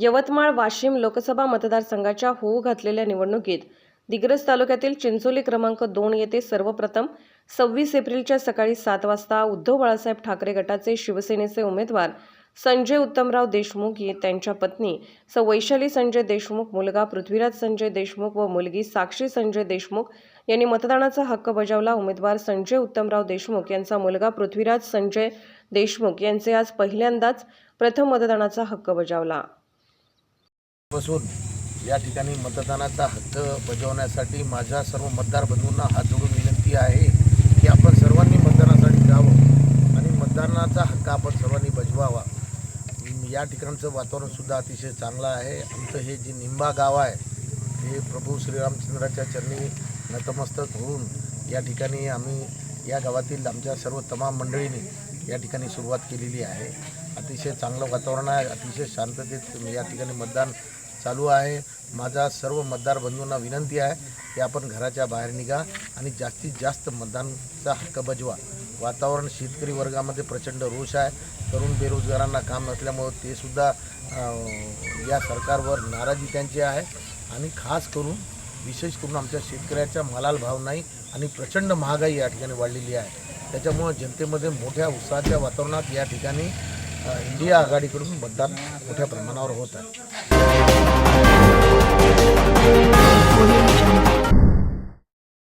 यवतमाळ वाशिम लोकसभा मतदारसंघाच्या होऊ घातलेल्या निवडणुकीत दिग्रस तालुक्यातील चिंचोली क्रमांक दोन येथे सर्वप्रथम सव्वीस एप्रिलच्या सकाळी सात वाजता उद्धव बाळासाहेब ठाकरे गटाचे शिवसेनेचे उमेदवार संजय उत्तमराव देशमुख ये त्यांच्या पत्नी स वैशाली संजय देशमुख मुलगा पृथ्वीराज संजय देशमुख व मुलगी साक्षी संजय देशमुख यांनी मतदानाचा हक्क बजावला. उमेदवार संजय उत्तमराव देशमुख यांचा मुलगा पृथ्वीराज संजय देशमुख यांचे आज पहिल्यांदाच प्रथम मतदानाचा हक्क बजावला. बसून या ठिकाणी मतदानाचा हक्क बजावण्यासाठी माझ्या सर्व मतदार बंधूंना हात जोडून विनंती आहे की आपण सर्वांनी मतदानासाठी जावं आणि मतदानाचा हक्क आपण सर्वांनी बजवावा. या ठिकाणचं वातावरणसुद्धा अतिशय चांगलं आहे. आमचं हे जे निंबा गाव आहे हे प्रभू श्रीरामचंद्राच्या चरणी नतमस्तक होऊन या ठिकाणी आम्ही या गावातील आमच्या सर्व तमाम मंडळींनी या ठिकाणी सुरुवात केलेली आहे. अतिशय चांगलं वातावरण आहे अतिशय शांततेत या ठिकाणी मतदान चालू आहे. माझा सर्व मतदार बंधूंना विनंती आहे की आपण घराच्या बाहेर निघा आणि जास्तीत जास्त मतदानचा हक्क बजवा. वातावरण शेतकरी वर्गामध्ये प्रचंड रोष आहे. तरुण बेरोजगारांना काम नसल्यामुळं ते सुद्धा या सरकारवर नाराजी त्यांची आहे. आणि खास करून विशेष करून आमच्या शेतकऱ्याच्या मालाला भाव नाही आणि प्रचंड महागाई या ठिकाणी वाढलेली आहे. त्याच्यामुळं जनतेमध्ये मोठ्या उत्साहाच्या वातावरणात या ठिकाणी इंडिया आघाडीकडून मतदान मोठ्या प्रमाणावर होत आहे.